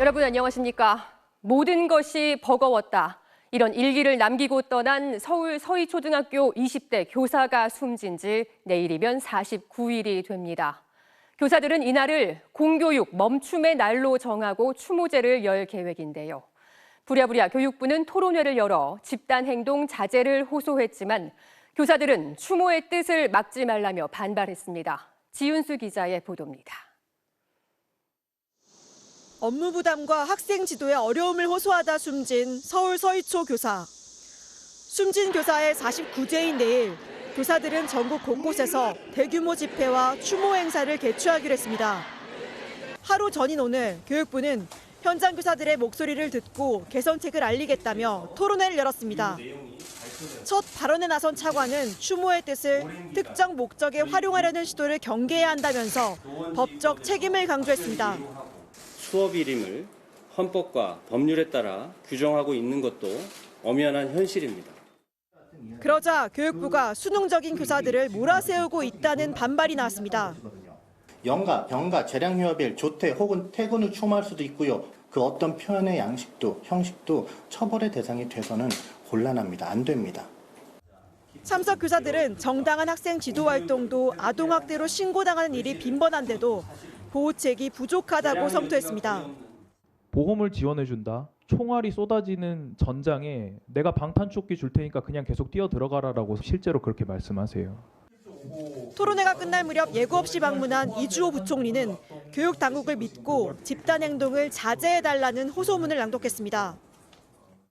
여러분 안녕하십니까? 모든 것이 버거웠다. 이런 일기를 남기고 떠난 서울 서희초등학교 20대 교사가 숨진 지 내일이면 49일이 됩니다. 교사들은 이날을 공교육 멈춤의 날로 정하고 추모제를 열 계획인데요. 부랴부랴 교육부는 토론회를 열어 집단 행동 자제를 호소했지만 교사들은 추모의 뜻을 막지 말라며 반발했습니다. 지윤수 기자의 보도입니다. 업무 부담과 학생 지도에 어려움을 호소하다 숨진 서울 서희초 교사. 숨진 교사의 49제인 내일 교사들은 전국 곳곳에서 대규모 집회와 추모 행사를 개최하기로 했습니다. 하루 전인 오늘 교육부는 현장 교사들의 목소리를 듣고 개선책을 알리겠다며 토론회를 열었습니다. 첫 발언에 나선 차관은 추모의 뜻을 특정 목적에 활용하려는 시도를 경계해야 한다면서 법적 책임을 강조했습니다. 수업 이름을 헌법과 법률에 따라 규정하고 있는 것도 엄연한 현실입니다. 그러자 교육부가 수능적인 교사들을 몰아세우고 있다는 반발이 나왔습니다. 영가, 병가, 재량휴업일, 조퇴 혹은 퇴근을 추모할 수도 있고요. 그 어떤 표현의 양식도 형식도 처벌의 대상이 돼서는 곤란합니다. 안 됩니다. 참석 교사들은 정당한 학생 지도 활동도 아동학대로 신고당하는 일이 빈번한데도 보호책이 부족하다고 성토했습니다. 보험을 지원해준다. 총알이 쏟아지는 전장에 내가 방탄조끼 줄 테니까 그냥 계속 뛰어 들어가라라고 실제로 그렇게 말씀하세요. 토론회가 끝날 무렵 예고 없이 방문한 이주호 부총리는 교육 당국을 믿고 집단 행동을 자제해 달라는 호소문을 낭독했습니다.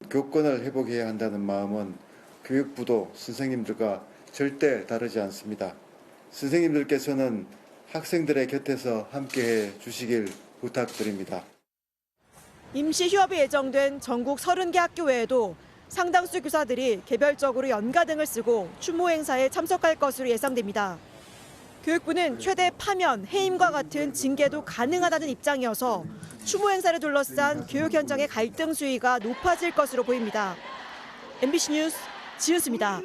교권을 회복해야 한다는 마음은 교육부도 선생님들과 절대 다르지 않습니다. 선생님들께서는 학생들의 곁에서 함께해 주시길 부탁드립니다. 임시 휴업이 예정된 전국 30개 학교 외에도 상당수 교사들이 개별적으로 연가 등을 쓰고 추모 행사에 참석할 것으로 예상됩니다. 교육부는 최대 파면, 해임과 같은 징계도 가능하다는 입장이어서 추모 행사를 둘러싼 교육 현장의 갈등 수위가 높아질 것으로 보입니다. MBC 뉴스 지은수입니다.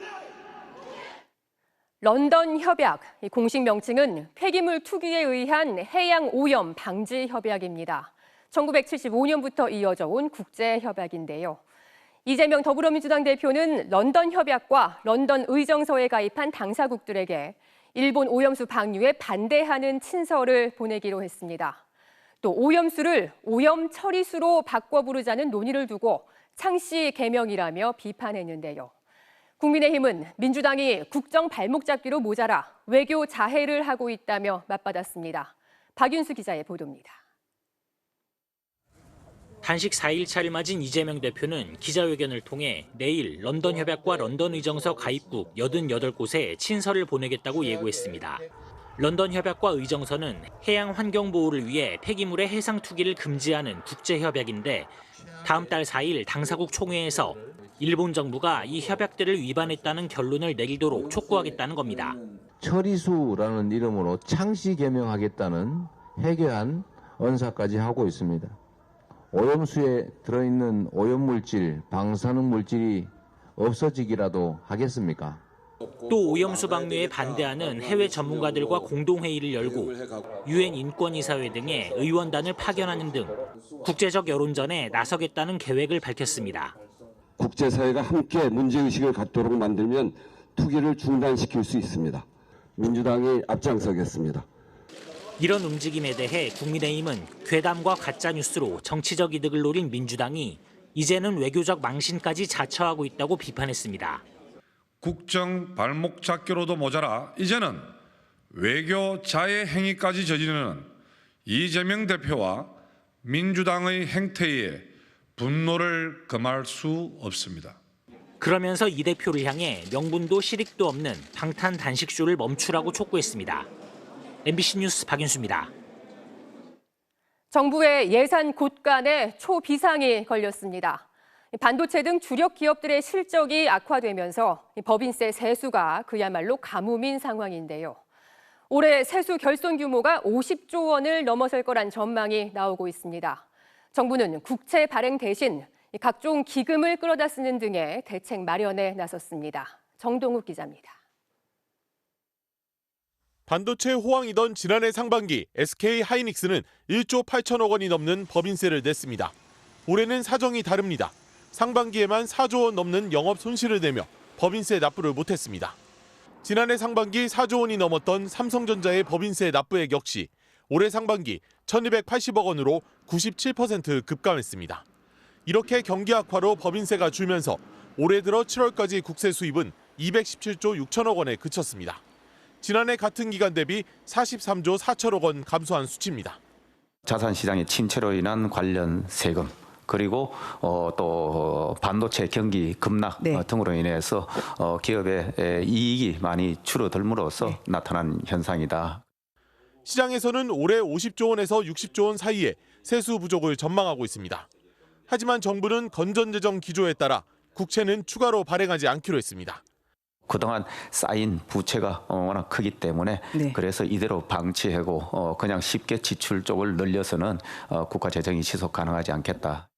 런던 협약, 이 공식 명칭은 폐기물 투기에 의한 해양 오염 방지 협약입니다. 1975년부터 이어져 온 국제 협약인데요. 이재명 더불어민주당 대표는 런던 협약과 런던 의정서에 가입한 당사국들에게 일본 오염수 방류에 반대하는 친서를 보내기로 했습니다. 또 오염수를 오염 처리수로 바꿔 부르자는 논의를 두고 창씨 개명이라며 비판했는데요. 국민의힘은 민주당이 국정 발목 잡기로 모자라 외교 자해를 하고 있다며 맞받았습니다. 박윤수 기자의 보도입니다. 단식 4일차를 맞은 이재명 대표는 기자회견을 통해 내일 런던 협약과 런던 의정서 가입국 88곳에 친서를 보내겠다고 예고했습니다. 런던 협약과 의정서는 해양 환경 보호를 위해 폐기물의 해상 투기를 금지하는 국제 협약인데 다음 달 4일 당사국 총회에서 일본 정부가 이 협약들을 위반했다는 결론을 내리도록 촉구하겠다는 겁니다. 처리수라는 이름으로 창시 개명하겠다는 해괴한 언사까지 하고 있습니다. 오염수에 들어있는 오염물질, 방사능 물질이 없어지기라도 하겠습니까? 또 오염수 방류에 반대하는 해외 전문가들과 공동회의를 열고 유엔 인권이사회 등의 의원단을 파견하는 등 국제적 여론전에 나서겠다는 계획을 밝혔습니다. 국제사회가 함께 문제의식을 갖도록 만들면 투기를 중단시킬 수 있습니다. 민주당이 앞장서겠습니다. 이런 움직임에 대해 국민의힘은 괴담과 가짜뉴스로 정치적 이득을 노린 민주당이 이제는 외교적 망신까지 자처하고 있다고 비판했습니다. 국정 발목 잡기로도 모자라 이제는 외교 자해 행위까지 저지르는 이재명 대표와 민주당의 행태에 분노를 금할 수 없습니다. 그러면서 이 대표를 향해 명분도 실익도 없는 방탄 단식쇼를 멈추라고 촉구했습니다. MBC 뉴스 박윤수입니다. 정부의 예산 곳간에 초비상이 걸렸습니다. 반도체 등 주력 기업들의 실적이 악화되면서 법인세 세수가 그야말로 가뭄인 상황인데요. 올해 세수 결손 규모가 50조 원을 넘어설 거란 전망이 나오고 있습니다. 정부는 국채 발행 대신 각종 기금을 끌어다 쓰는 등의 대책 마련에 나섰습니다. 정동욱 기자입니다. 반도체 호황이던 지난해 상반기 SK 하이닉스는 1조 8천억 원이 넘는 법인세를 냈습니다. 올해는 사정이 다릅니다. 상반기에만 4조 원 넘는 영업 손실을 내며 법인세 납부를 못했습니다. 지난해 상반기 4조 원이 넘었던 삼성전자의 법인세 납부액 역시 올해 상반기 1,280억 원으로 97% 급감했습니다. 이렇게 경기 악화로 법인세가 줄면서 올해 들어 7월까지 국세 수입은 217조 6천억 원에 그쳤습니다. 지난해 같은 기간 대비 43조 4천억 원 감소한 수치입니다. 자산 시장의 침체로 인한 관련 세금 그리고 어, 또 반도체 경기 급락 네. 어, 등으로 인해서 어, 기업의 에, 이익이 많이 줄어들므로써 나타난 현상이다. 시장에서는 올해 50조 원에서 60조 원 사이에 세수 부족을 전망하고 있습니다. 하지만 정부는 건전재정 기조에 따라 국채는 추가로 발행하지 않기로 했습니다. 그동안 쌓인 부채가 어, 워낙 크기 때문에 네. 그래서 이대로 방치하고 어, 그냥 쉽게 지출 쪽을 늘려서는 어, 국가 재정이 지속 가능하지 않겠다.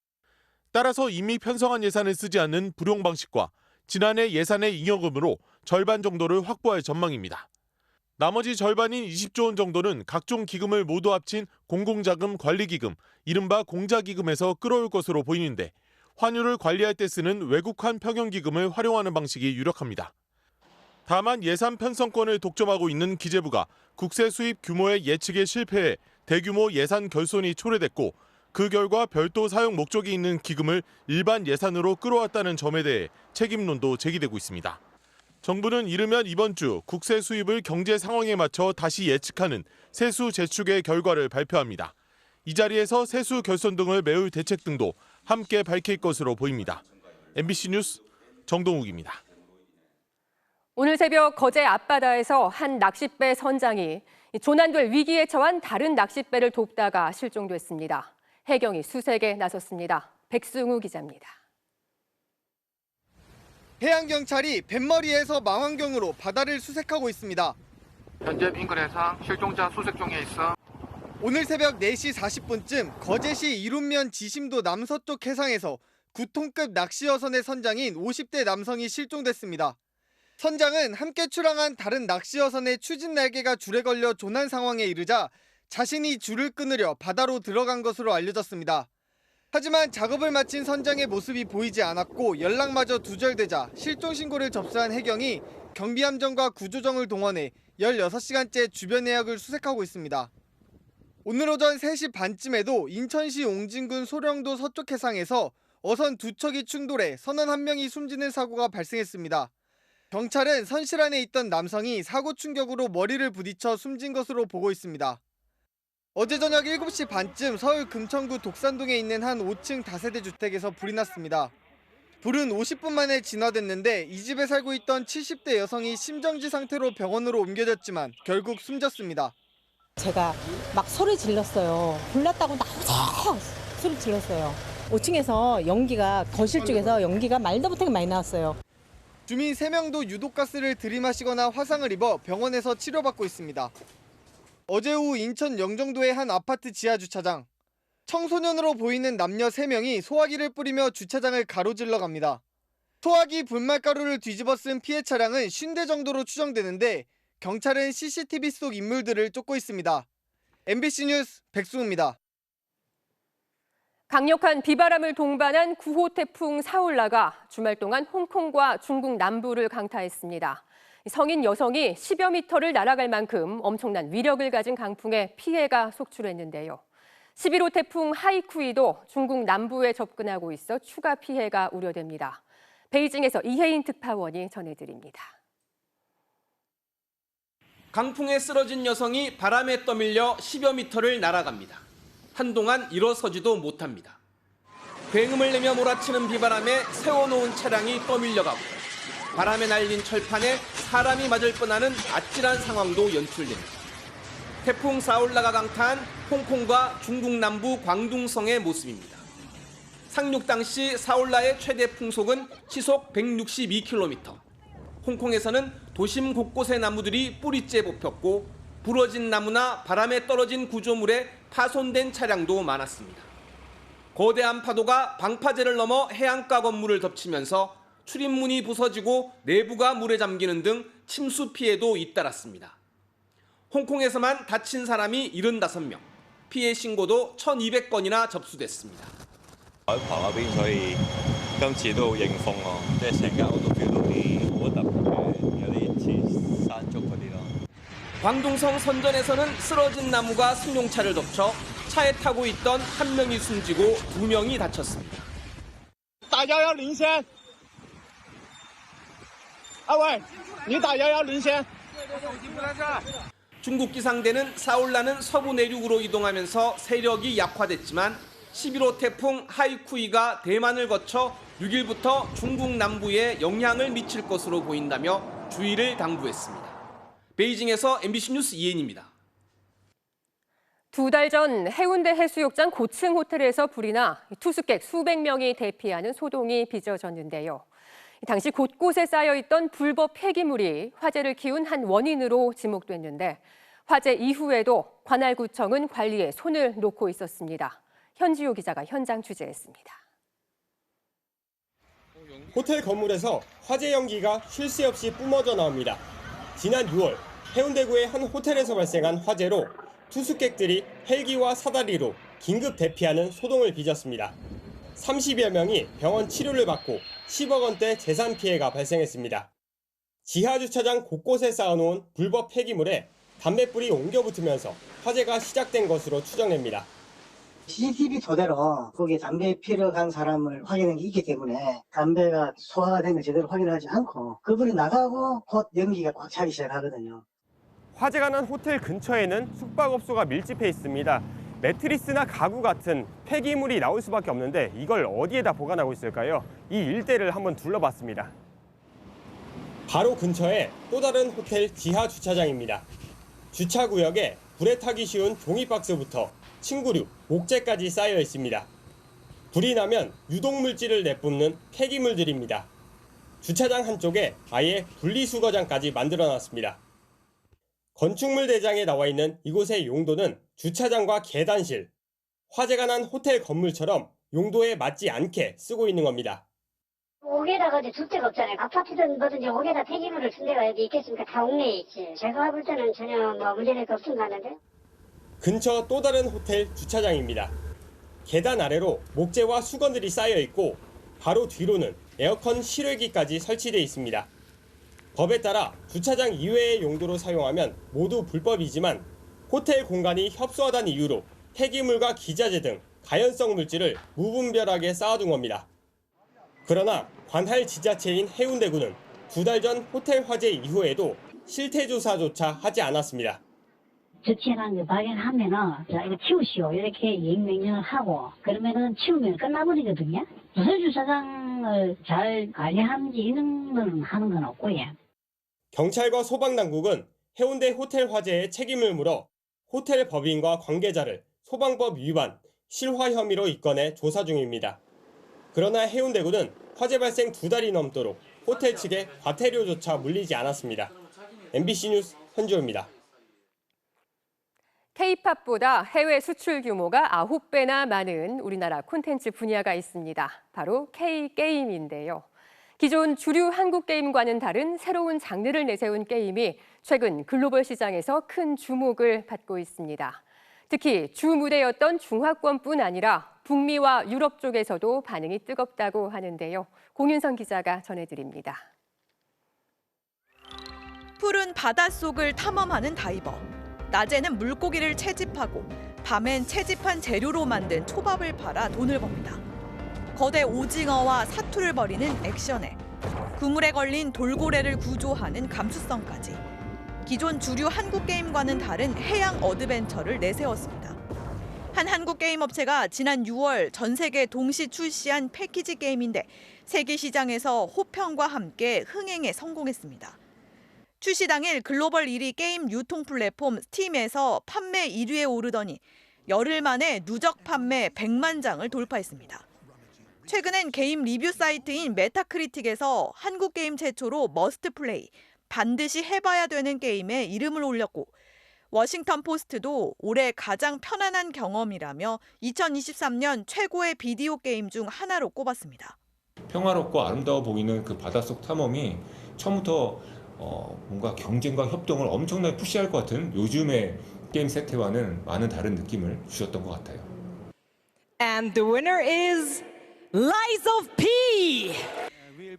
따라서 이미 편성한 예산을 쓰지 않는 불용 방식과 지난해 예산의 잉여금으로 절반 정도를 확보할 전망입니다. 나머지 절반인 20조 원 정도는 각종 기금을 모두 합친 공공자금 관리기금, 이른바 공자기금에서 끌어올 것으로 보이는데 환율을 관리할 때 쓰는 외국환 평형기금을 활용하는 방식이 유력합니다. 다만 예산 편성권을 독점하고 있는 기재부가 국세 수입 규모의 예측에 실패해 대규모 예산 결손이 초래됐고 그 결과 별도 사용 목적이 있는 기금을 일반 예산으로 끌어왔다는 점에 대해 책임론도 제기되고 있습니다. 정부는 이르면 이번 주 국세 수입을 경제 상황에 맞춰 다시 예측하는 세수 재축의 결과를 발표합니다. 이 자리에서 세수 결손 등을 메울 대책 등도 함께 밝힐 것으로 보입니다. MBC 뉴스 정동욱입니다. 오늘 새벽 거제 앞바다에서 한 낚싯배 선장이 조난될 위기에 처한 다른 낚싯배를 돕다가 실종됐습니다. 해경이 수색에 나섰습니다. 백승우 기자입니다. 해양경찰이 뱃머리에서 망원경으로 바다를 수색하고 있습니다. 현재 인근 해상 실종자 수색 중에 있어 오늘 새벽 4시 40분쯤 거제시 이룸면 지심도 남서쪽 해상에서 9톤급 낚시어선의 선장인 50대 남성이 실종됐습니다. 선장은 함께 출항한 다른 낚시어선의 추진 날개가 줄에 걸려 조난 상황에 이르자 자신이 줄을 끊으려 바다로 들어간 것으로 알려졌습니다. 하지만 작업을 마친 선장의 모습이 보이지 않았고 연락마저 두절되자 실종 신고를 접수한 해경이 경비함정과 구조정을 동원해 16시간째 주변 해역을 수색하고 있습니다. 오늘 오전 3시 반쯤에도 인천시 옹진군 소령도 서쪽 해상에서 어선 두 척이 충돌해 선원 한 명이 숨지는 사고가 발생했습니다. 경찰은 선실 안에 있던 남성이 사고 충격으로 머리를 부딪혀 숨진 것으로 보고 있습니다. 어제 저녁 7시 반쯤 서울 금천구 독산동에 있는 한 5층 다세대 주택에서 불이 났습니다. 불은 50분 만에 진화됐는데 이 집에 살고 있던 70대 여성이 심정지 상태로 병원으로 옮겨졌지만 결국 숨졌습니다. 제가 막 소리 질렀어요. 불났다고 나오세요! 소리 질렀어요. 5층에서 연기가 거실 쪽에서 연기가 말도 못하게 많이 나왔어요. 주민 3명도 유독가스를 들이마시거나 화상을 입어 병원에서 치료받고 있습니다. 어제 오후 인천 영종도의 한 아파트 지하 주차장. 청소년으로 보이는 남녀 3명이 소화기를 뿌리며 주차장을 가로질러 갑니다. 소화기 분말가루를 뒤집어 쓴 피해 차량은 50대 정도로 추정되는데 경찰은 CCTV 속 인물들을 쫓고 있습니다. MBC 뉴스 백승우입니다. 강력한 비바람을 동반한 9호 태풍 사울라가 주말 동안 홍콩과 중국 남부를 강타했습니다. 성인 여성이 10여 미터를 날아갈 만큼 엄청난 위력을 가진 강풍에 피해가 속출했는데요. 11호 태풍 하이쿠이도 중국 남부에 접근하고 있어 추가 피해가 우려됩니다. 베이징에서 이혜인 특파원이 전해드립니다. 강풍에 쓰러진 여성이 바람에 떠밀려 10여 미터를 날아갑니다. 한동안 일어서지도 못합니다. 굉음을 내며 몰아치는 비바람에 세워놓은 차량이 떠밀려가고 바람에 날린 철판에 사람이 맞을 뻔하는 아찔한 상황도 연출됩니다. 태풍 사울라가 강타한 홍콩과 중국 남부 광둥성의 모습입니다. 상륙 당시 사울라의 최대 풍속은 시속 162km. 홍콩에서는 도심 곳곳의 나무들이 뿌리째 뽑혔고 부러진 나무나 바람에 떨어진 구조물에 파손된 차량도 많았습니다. 거대한 파도가 방파제를 넘어 해안가 건물을 덮치면서 출입문이 부서지고 내부가 물에 잠기는 등 침수 피해도 잇따랐습니다. 홍콩에서만 다친 사람이 75명, 피해 신고도 1,200건이나 접수됐습니다. 광둥성 선전에서는 쓰러진 나무가 승용차를 덮쳐 차에 타고 있던 한 명이 숨지고 두 명이 다쳤습니다. 打幺幺零先。二位，你打幺幺零先。 중국 기상대는 사올라는 서부 내륙으로 이동하면서 세력이 약화됐지만 11호 태풍 하이쿠이가 대만을 거쳐 6일부터 중국 남부에 영향을 미칠 것으로 보인다며 주의를 당부했습니다. 베이징에서 MBC 뉴스 이혜인입니다. 두 달 전 해운대 해수욕장 고층 호텔에서 불이 나 투숙객 수백 명이 대피하는 소동이 빚어졌는데요. 당시 곳곳에 쌓여있던 불법 폐기물이 화재를 키운 한 원인으로 지목됐는데 화재 이후에도 관할구청은 관리에 손을 놓고 있었습니다. 현지호 기자가 현장 취재했습니다. 호텔 건물에서 화재 연기가 쉴 새 없이 뿜어져 나옵니다. 지난 6월 해운대구의 한 호텔에서 발생한 화재로 투숙객들이 헬기와 사다리로 긴급 대피하는 소동을 빚었습니다. 30여 명이 병원 치료를 받고 10억 원대 재산 피해가 발생했습니다. 지하 주차장 곳곳에 쌓아놓은 불법 폐기물에 담뱃불이 옮겨 붙으면서 화재가 시작된 것으로 추정됩니다. CCTV 토대로 거기에 담배 피러 간 사람을 확인한 게 있기 때문에 담배가 소화가 된 걸 제대로 확인하지 않고 그분이 나가고 곧 연기가 꽉 차기 시작하거든요. 화재가 난 호텔 근처에는 숙박업소가 밀집해 있습니다. 매트리스나 가구 같은 폐기물이 나올 수밖에 없는데 이걸 어디에다 보관하고 있을까요? 이 일대를 한번 둘러봤습니다. 바로 근처에 또 다른 호텔 지하 주차장입니다. 주차 구역에 불에 타기 쉬운 종이 박스부터 침구류, 목재까지 쌓여 있습니다. 불이 나면 유독물질을 내뿜는 폐기물들입니다. 주차장 한쪽에 아예 분리수거장까지 만들어 놨습니다. 건축물 대장에 나와 있는 이곳의 용도는 주차장과 계단실, 화재가 난 호텔 건물처럼 용도에 맞지 않게 쓰고 있는 겁니다. 옥에다가 이제 주택 없잖아요. 아파트든 뭐든지 옥에다 폐기물을 쓴 데가 어디 있겠습니까? 다 옥내에 있지. 제가 볼 때는 전혀 뭐 문제될 거 없은 거 같는데. 근처 또 다른 호텔 주차장입니다. 계단 아래로 목재와 수건들이 쌓여 있고 바로 뒤로는 에어컨 실외기까지 설치되어 있습니다. 법에 따라 주차장 이외의 용도로 사용하면 모두 불법이지만 호텔 공간이 협소하다는 이유로 폐기물과 기자재 등 가연성 물질을 무분별하게 쌓아둔 겁니다. 그러나 관할 지자체인 해운대구는 두 달 전 호텔 화재 이후에도 실태 조사조차 하지 않았습니다. 적치해놓은 거 발견하면은 자 이거 치우시오 이렇게 임명령을 하고 그러면은 치우면 끝나버리거든요. 무슨 주차장을 잘 관리하는지 이런 건 하는 건 없고요. 경찰과 소방당국은 해운대 호텔 화재에 책임을 물어 호텔 법인과 관계자를 소방법 위반, 실화 혐의로 입건해 조사 중입니다. 그러나 해운대구는 화재 발생 두 달이 넘도록 호텔 측의 과태료조차 물리지 않았습니다. MBC 뉴스 현주호입니다. K-팝보다 해외 수출 규모가 9배나 많은 우리나라 콘텐츠 분야가 있습니다. 바로 K-게임인데요. 기존 주류 한국 게임과는 다른 새로운 장르를 내세운 게임이 최근 글로벌 시장에서 큰 주목을 받고 있습니다. 특히 주 무대였던 중화권뿐 아니라 북미와 유럽 쪽에서도 반응이 뜨겁다고 하는데요. 공윤선 기자가 전해드립니다. 푸른 바닷속을 탐험하는 다이버. 낮에는 물고기를 채집하고 밤엔 채집한 재료로 만든 초밥을 팔아 돈을 법니다. 거대 오징어와 사투를 벌이는 액션에 그물에 걸린 돌고래를 구조하는 감수성까지 기존 주류 한국 게임과는 다른 해양 어드벤처를 내세웠습니다. 한 한국 게임 업체가 지난 6월 전 세계 동시 출시한 패키지 게임인데 세계 시장에서 호평과 함께 흥행에 성공했습니다. 출시 당일 글로벌 1위 게임 유통 플랫폼 스팀에서 판매 1위에 오르더니 열흘 만에 누적 판매 100만 장을 돌파했습니다. 최근엔 게임 리뷰 사이트인 메타크리틱에서 한국 게임 최초로 머스트 플레이, 반드시 해봐야 되는 게임에 이름을 올렸고 워싱턴 포스트도 올해 가장 편안한 경험이라며 2023년 최고의 비디오 게임 중 하나로 꼽았습니다. 평화롭고 아름다워 보이는 그 바닷속 탐험이 처음부터 어, 뭔가 경쟁과 협동을 엄청나게 푸시할 것 같은 요즘의 게임 세태와는 많은 다른 느낌을 주셨던 것 같아요. And the winner is Lies of P.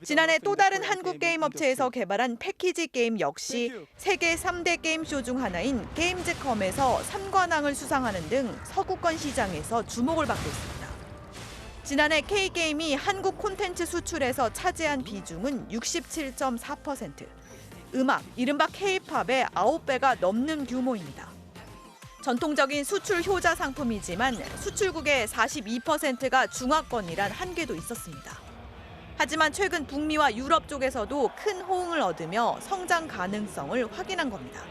지난해 또 다른 한국 게임 업체에서 개발한 패키지 게임 역시 세계 3대 게임쇼 중 하나인 게임즈컴에서 3관왕을 수상하는 등 서구권 시장에서 주목을 받고 있습니다. 지난해 K게임이 한국 콘텐츠 수출에서 차지한 비중은 67.4%. 음악, 이른바 K-팝의 9배가 넘는 규모입니다. 전통적인 수출 효자 상품이지만 수출국의 42%가 중화권이란 한계도 있었습니다. 하지만 최근 북미와 유럽 쪽에서도 큰 호응을 얻으며 성장 가능성을 확인한 겁니다.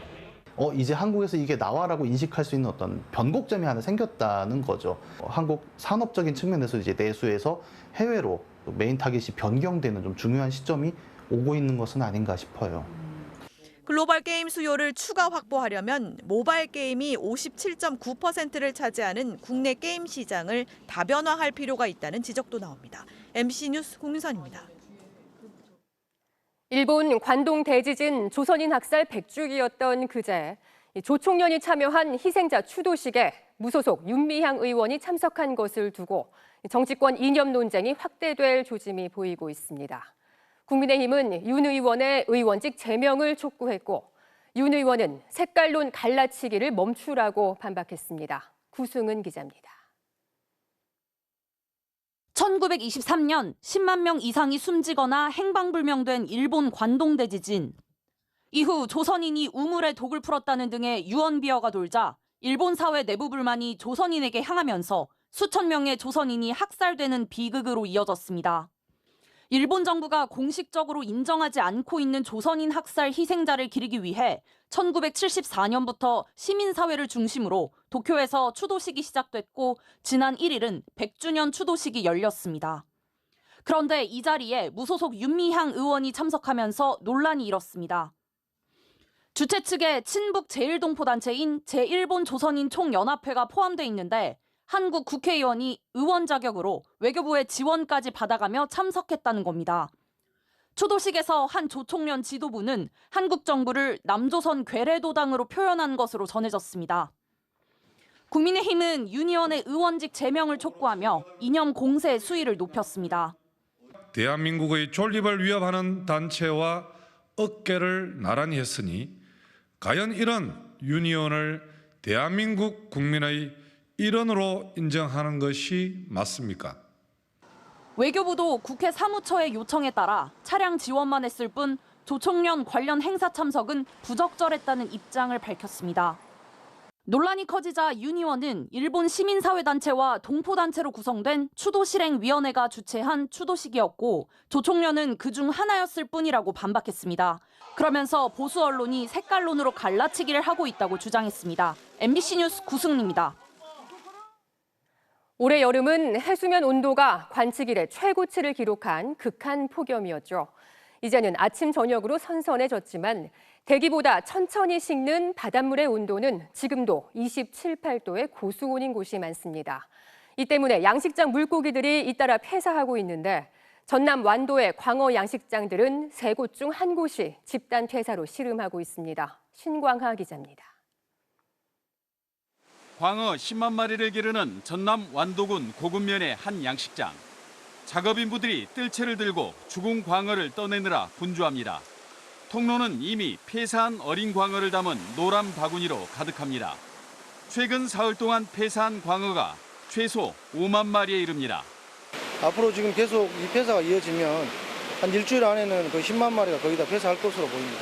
어, 이제 한국에서 이게 나와라고 인식할 수 있는 어떤 변곡점이 하나 생겼다는 거죠. 어, 한국 산업적인 측면에서 이제 내수에서 해외로 메인 타깃이 변경되는 좀 중요한 시점이 오고 있는 것은 아닌가 싶어요. 글로벌 게임 수요를 추가 확보하려면 모바일 게임이 57.9%를 차지하는 국내 게임 시장을 다변화할 필요가 있다는 지적도 나옵니다. MC 뉴스 홍윤선입니다. 일본 관동 대지진 조선인 학살 100주기였던 그제 이 조총련이 참여한 희생자 추도식에 무소속 윤미향 의원이 참석한 것을 두고 정치권 이념 논쟁이 확대될 조짐이 보이고 있습니다. 국민의힘은 윤 의원의 의원직 제명을 촉구했고 윤 의원은 색깔론 갈라치기를 멈추라고 반박했습니다. 구승은 기자입니다. 1923년 10만 명 이상이 숨지거나 행방불명된 일본 관동 대 지진. 이후 조선인이 우물에 독을 풀었다는 등의 유언비어가 돌자 일본 사회 내부 불만이 조선인에게 향하면서 수천 명의 조선인이 학살되는 비극으로 이어졌습니다. 일본 정부가 공식적으로 인정하지 않고 있는 조선인 학살 희생자를 기리기 위해 1974년부터 시민사회를 중심으로 도쿄에서 추도식이 시작됐고 지난 1일은 100주년 추도식이 열렸습니다. 그런데 이 자리에 무소속 윤미향 의원이 참석하면서 논란이 일었습니다. 주최 측에 친북 제1동포단체인 제1본 조선인 총연합회가 포함돼 있는데 한국 국회의원이 의원 자격으로 외교부의 지원까지 받아가며 참석했다는 겁니다. 추도식에서 한 조총련 지도부는 한국 정부를 남조선 괴뢰도당으로 표현한 것으로 전해졌습니다. 국민의힘은 윤 의원의 의원직 제명을 촉구하며 이념 공세 수위를 높였습니다. 대한민국의 존립을 위협하는 단체와 어깨를 나란히 했으니 과연 이런 유니온을 대한민국 국민의 일원으로 인정하는 것이 맞습니까? 외교부도 국회 사무처의 요청에 따라 차량 지원만 했을 뿐 조총련 관련 행사 참석은 부적절했다는 입장을 밝혔습니다. 논란이 커지자 윤 의원은 일본 시민사회단체와 동포단체로 구성된 추도실행위원회가 주최한 추도식이었고 조총련은 그중 하나였을 뿐이라고 반박했습니다. 그러면서 보수 언론이 색깔론으로 갈라치기를 하고 있다고 주장했습니다. MBC 뉴스 구승리입니다. 올해 여름은 해수면 온도가 관측 이래 최고치를 기록한 극한 폭염이었죠. 이제는 아침 저녁으로 선선해졌지만 대기보다 천천히 식는 바닷물의 온도는 지금도 27, 8도의 고수온인 곳이 많습니다. 이 때문에 양식장 물고기들이 잇따라 폐사하고 있는데 전남 완도의 광어 양식장들은 세 곳 중 한 곳이 집단 폐사로 씨름하고 있습니다. 신광하 기자입니다. 광어 10만 마리를 기르는 전남 완도군 고군면의 한 양식장. 작업인부들이 뜰채를 들고 죽은 광어를 떠내느라 분주합니다. 통로는 이미 폐사한 어린 광어를 담은 노란 바구니로 가득합니다. 최근 사흘 동안 폐사한 광어가 최소 5만 마리에 이릅니다. 앞으로 지금 계속 이 폐사가 이어지면 한 일주일 안에는 거의 10만 마리가 거의 다 폐사할 것으로 보입니다.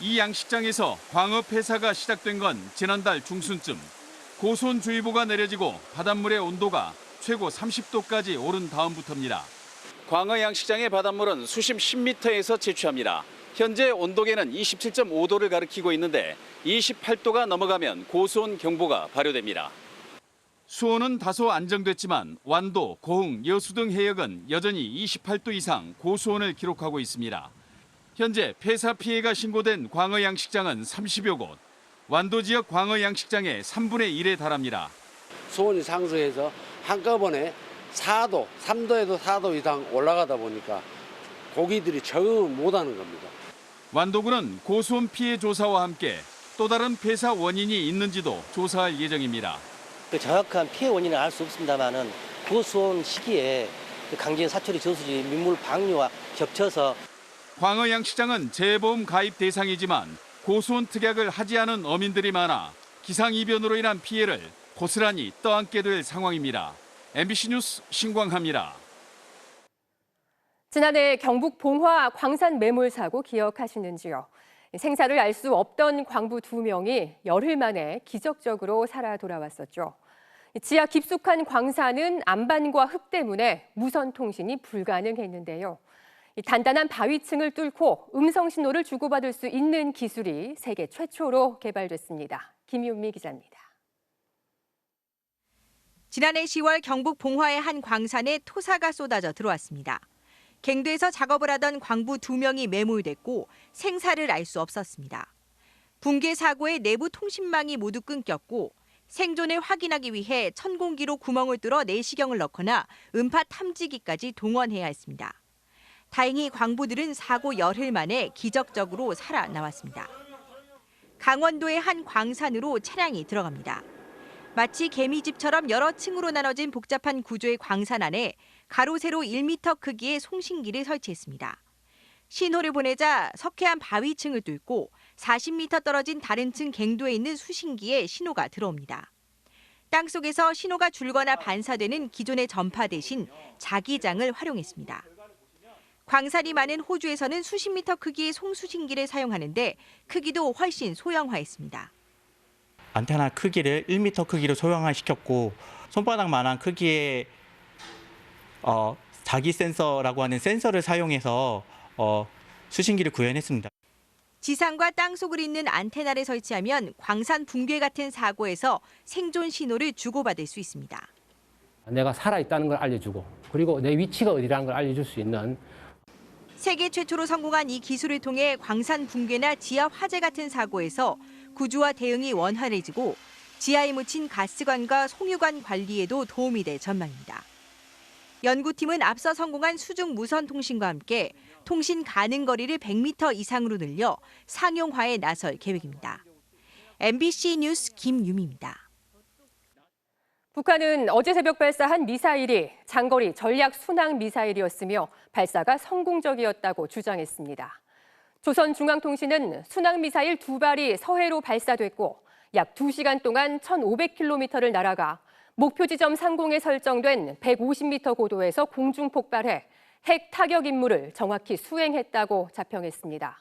이 양식장에서 광어 폐사가 시작된 건 지난달 중순쯤. 고손주의보가 내려지고 바닷물의 온도가 최고 30도까지 오른 다음부터입니다. 광어 양식장의 바닷물은 수심 10m에서 채취합니다. 현재 온도계는 27.5도를 가리키고 있는데 28도가 넘어가면 고수온 경보가 발효됩니다. 수온은 다소 안정됐지만 완도, 고흥, 여수 등 해역은 여전히 28도 이상 고수온을 기록하고 있습니다. 현재 폐사 피해가 신고된 광어 양식장은 30여 곳. 완도 지역 광어 양식장의 3분의 1에 달합니다. 수온이 상승해서 한꺼번에 4도, 3도에도 4도 이상 올라가다 보니까 고기들이 적응을 못하는 겁니다. 완도군은 고수원 피해 조사와 함께 또 다른 폐사 원인이 있는지도 조사할 예정입니다. 그 정확한 피해 원인은 알 수 없습니다만은 고수온 시기에 그 강진 사투리 저수지 민물 방류와 겹쳐서 광어 양시장은 재보험 가입 대상이지만 고수원 특약을 하지 않은 어민들이 많아 기상이변으로 인한 피해를 고스란히 떠안게 될 상황입니다. MBC 뉴스 신광합니다. 지난해 경북 봉화 광산 매몰 사고 기억하시는지요? 생사를 알 수 없던 광부 두 명이 열흘 만에 기적적으로 살아 돌아왔었죠. 지하 깊숙한 광산은 안반과 흙 때문에 무선 통신이 불가능했는데요. 이 단단한 바위층을 뚫고 음성 신호를 주고받을 수 있는 기술이 세계 최초로 개발됐습니다. 김윤미 기자입니다. 지난해 10월 경북 봉화의 한 광산에 토사가 쏟아져 들어왔습니다. 갱도에서 작업을 하던 광부 두 명이 매몰됐고 생사를 알 수 없었습니다. 붕괴 사고에 내부 통신망이 모두 끊겼고 생존을 확인하기 위해 천공기로 구멍을 뚫어 내시경을 넣거나 음파 탐지기까지 동원해야 했습니다. 다행히 광부들은 사고 열흘 만에 기적적으로 살아나왔습니다. 강원도의 한 광산으로 차량이 들어갑니다. 마치 개미집처럼 여러 층으로 나눠진 복잡한 구조의 광산 안에 가로 세로 1m 크기의 송신기를 설치했습니다. 신호를 보내자 석회한 바위층을 뚫고 40m 떨어진 다른 층 갱도에 있는 수신기에 신호가 들어옵니다. 땅 속에서 신호가 줄거나 반사되는 기존의 전파 대신 자기장을 활용했습니다. 광산이 많은 호주에서는 수십 미터 크기의 송수신기를 사용하는데 크기도 훨씬 소형화했습니다. 안테나 크기를 1m 크기로 소형화시켰고 손바닥만한 크기의 어, 자기 센서라고 하는 센서를 사용해서 어, 수신기를 구현했습니다. 지상과 땅 속을 잇는 안테나를 설치하면 광산 붕괴 같은 사고에서 생존 신호를 주고받을 수 있습니다. 내가 살아있다는 걸 알려주고 그리고 내 위치가 어디라는 걸 알려줄 수 있는 세계 최초로 성공한 이 기술을 통해 광산 붕괴나 지하 화재 같은 사고에서 구조와 대응이 원활해지고 지하에 묻힌 가스관과 송유관 관리에도 도움이 될 전망입니다. 연구팀은 앞서 성공한 수중 무선 통신과 함께 통신 가능 거리를 100m 이상으로 늘려 상용화에 나설 계획입니다. MBC 뉴스 김유미입니다. 북한은 어제 새벽 발사한 미사일이 장거리 전략 순항 미사일이었으며 발사가 성공적이었다고 주장했습니다. 조선중앙통신은 순항 미사일 두 발이 서해로 발사됐고 약 2시간 동안 1,500km를 날아가 목표 지점 상공에 설정된 150m 고도에서 공중 폭발해 핵 타격 임무를 정확히 수행했다고 자평했습니다.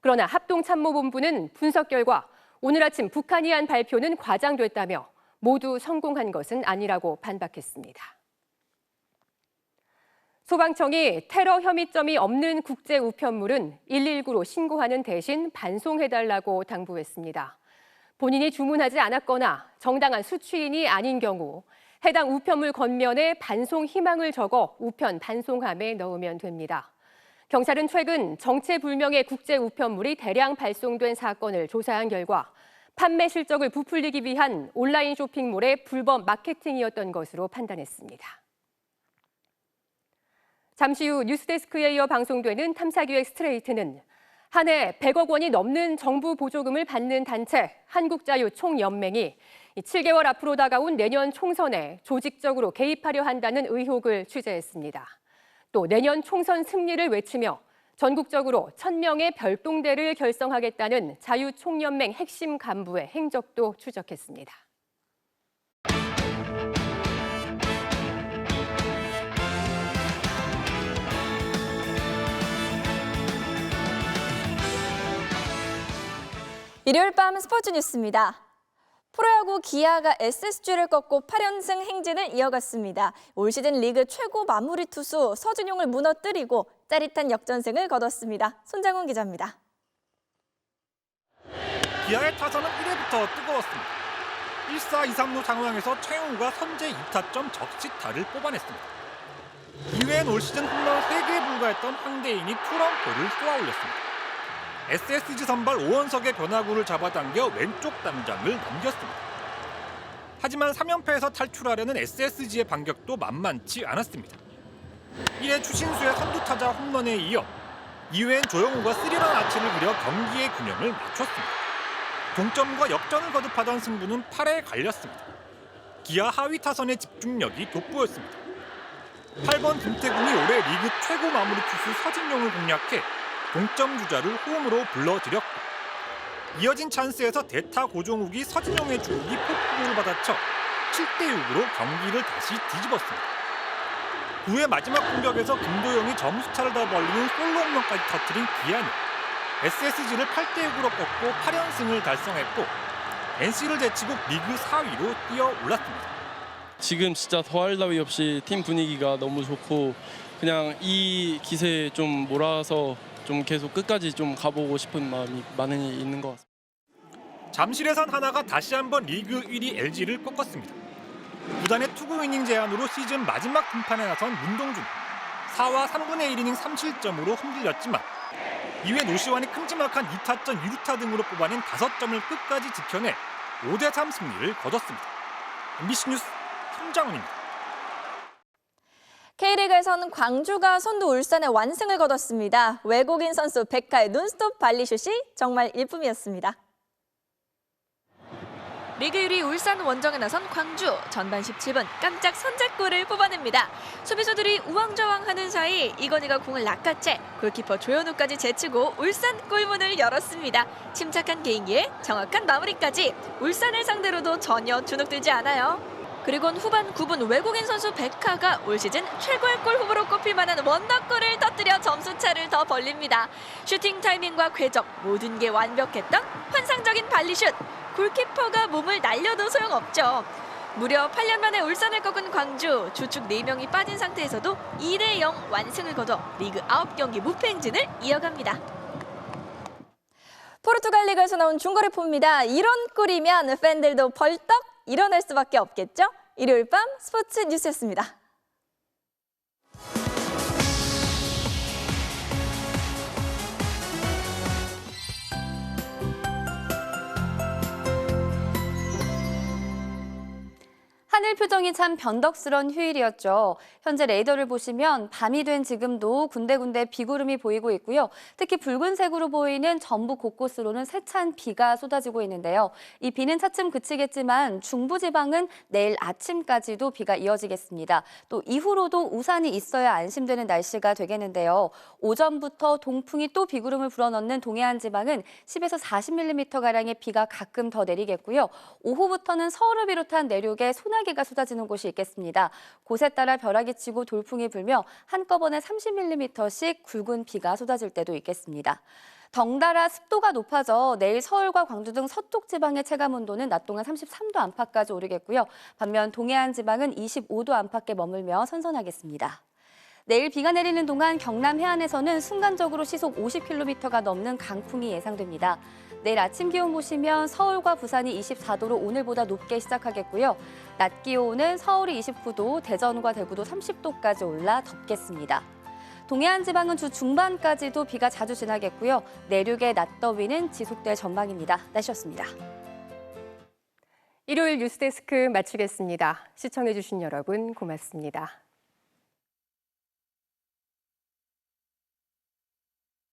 그러나 합동참모본부는 분석 결과 오늘 아침 북한이 한 발표는 과장됐다며 모두 성공한 것은 아니라고 반박했습니다. 소방청이 테러 혐의점이 없는 국제 우편물은 119로 신고하는 대신 반송해달라고 당부했습니다. 본인이 주문하지 않았거나 정당한 수취인이 아닌 경우 해당 우편물 겉면에 반송 희망을 적어 우편 반송함에 넣으면 됩니다. 경찰은 최근 정체불명의 국제 우편물이 대량 발송된 사건을 조사한 결과 판매 실적을 부풀리기 위한 온라인 쇼핑몰의 불법 마케팅이었던 것으로 판단했습니다. 잠시 후 뉴스데스크에 이어 방송되는 탐사기획 스트레이트는 한 해 100억 원이 넘는 정부 보조금을 받는 단체 한국자유 총연맹이 7개월 앞으로 다가온 내년 총선에 조직적으로 개입하려 한다는 의혹을 취재했습니다. 또 내년 총선 승리를 외치며 전국적으로 1000명의 별동대를 결성하겠다는 자유총연맹 핵심 간부의 행적도 추적했습니다. 일요일 밤 스포츠 뉴스입니다. 프로야구 기아가 SSG를 꺾고 8연승 행진을 이어갔습니다. 올 시즌 리그 최고 마무리 투수 서준용을 무너뜨리고 짜릿한 역전승을 거뒀습니다. 손장훈 기자입니다. 기아의 타선은 1회부터 뜨거웠습니다. 1사 2, 3루 상황에서 최용우가 선제 2타점 적시타를 뽑아냈습니다. 이외엔 올 시즌 홈런 3개 불과했던 황대인이 투런포를 쏘아올렸습니다. SSG 선발 오원석의 변화구를 잡아당겨 왼쪽 담장을 넘겼습니다. 하지만 3연패에서 탈출하려는 SSG의 반격도 만만치 않았습니다. 이에 추신수의 선두타자 홈런에 이어 이후엔 조영우가 스리런 아치를 그려 경기의 균형을 맞췄습니다. 동점과 역전을 거듭하던 승부는 8에 갈렸습니다. 기아 하위 타선의 집중력이 돋보였습니다. 8번 김태군이 올해 리그 최고 마무리 투수 서진용을 공략해 동점 주자를 홈으로 불러들였고 이어진 찬스에서 대타 고종욱이 서진용의 주국이 폭풍을 받아쳐 7대 6으로 경기를 다시 뒤집었습니다. 9회 마지막 공격에서 김도영이 점수차를 더 벌리는 솔로 홈런까지 터뜨린 기아는 SSG를 8대 6으로 꺾고 8연승을 달성했고 NC를 제치고 리그 4위로 뛰어 올랐습니다. 지금 진짜 더할 나위 없이 팀 분위기가 너무 좋고 그냥 이 기세에 좀 몰아서 좀 계속 끝까지 좀 가보고 싶은 마음이 많이 있는 것 같습니다. 잠실에선 하나가 다시 한번 리그 1위 LG를 꺾었습니다. 구단의 투구 이닝 제한으로 시즌 마지막 등판에 나선 문동준 4와 3분의 1 이닝 3실점으로 흔들렸지만 이후에 노시환이 큼지막한 2타점 2루타 등으로 뽑아낸 5점을 끝까지 지켜내 5대3 승리를 거뒀습니다. MBC 뉴스 손장훈입니다. K리그에서는 광주가 선두 울산의 완승을 거뒀습니다. 외국인 선수 백하의 논스톱 발리슛이 정말 일품이었습니다. 리그 1위 울산 원정에 나선 광주 전반 17분 깜짝 선제골을 뽑아냅니다. 수비수들이 우왕좌왕하는 사이 이건희가 공을 낚아채 골키퍼 조현우까지 제치고 울산 골문을 열었습니다. 침착한 개인기에 정확한 마무리까지 울산을 상대로도 전혀 주눅들지 않아요. 그리곤 후반 9분 외국인 선수 백하가 올 시즌 최고의 골 후보로 꼽힐 만한 원더골을 터뜨려 점수차를 더 벌립니다. 슈팅 타이밍과 궤적 모든 게 완벽했던 환상적인 발리슛. 골키퍼가 몸을 날려도 소용없죠. 무려 8년 만에 울산을 꺾은 광주 주축 4명이 빠진 상태에서도 2대 0 완승을 거둬 리그 9경기 무패 행진을 이어갑니다. 포르투갈 리그에서 나온 중거리 포입니다. 이런 꼴이면 팬들도 벌떡 일어날 수밖에 없겠죠? 일요일 밤 스포츠 뉴스였습니다. 하늘 표정이 참 변덕스런 휴일이었죠. 현재 레이더를 보시면 밤이 된 지금도 군데군데 비구름이 보이고 있고요. 특히 붉은색으로 보이는 전북 곳곳으로는 세찬 비가 쏟아지고 있는데요. 이 비는 차츰 그치겠지만 중부지방은 내일 아침까지도 비가 이어지겠습니다. 또 이후로도 우산이 있어야 안심되는 날씨가 되겠는데요. 오전부터 동풍이 또 비구름을 불어넣는 동해안 지방은 10에서 40mm가량의 비가 가끔 더 내리겠고요. 오후부터는 서울을 비롯한 내륙에 소나기 소나기가 쏟아지는 곳이 있겠습니다. 곳에 따라 벼락이 치고 돌풍이 불며 한꺼번에 30mm씩 굵은 비가 쏟아질 때도 있겠습니다. 덩달아 습도가 높아져 내일 서울과 광주 등 서쪽 지방의 체감 온도는 낮 동안 33도 안팎까지 오르겠고요. 반면 동해안 지방은 25도 안팎에 머물며 선선하겠습니다. 내일 비가 내리는 동안 경남 해안에서는 순간적으로 시속 50km가 넘는 강풍이 예상됩니다. 내일 아침 기온 보시면 서울과 부산이 24도로 오늘보다 높게 시작하겠고요. 낮 기온은 서울이 29도, 대전과 대구도 30도까지 올라 덥겠습니다. 동해안 지방은 주 중반까지도 비가 자주 지나겠고요. 내륙의 낮더위는 지속될 전망입니다. 날씨였습니다. 일요일 뉴스데스크 마치겠습니다. 시청해주신 여러분 고맙습니다.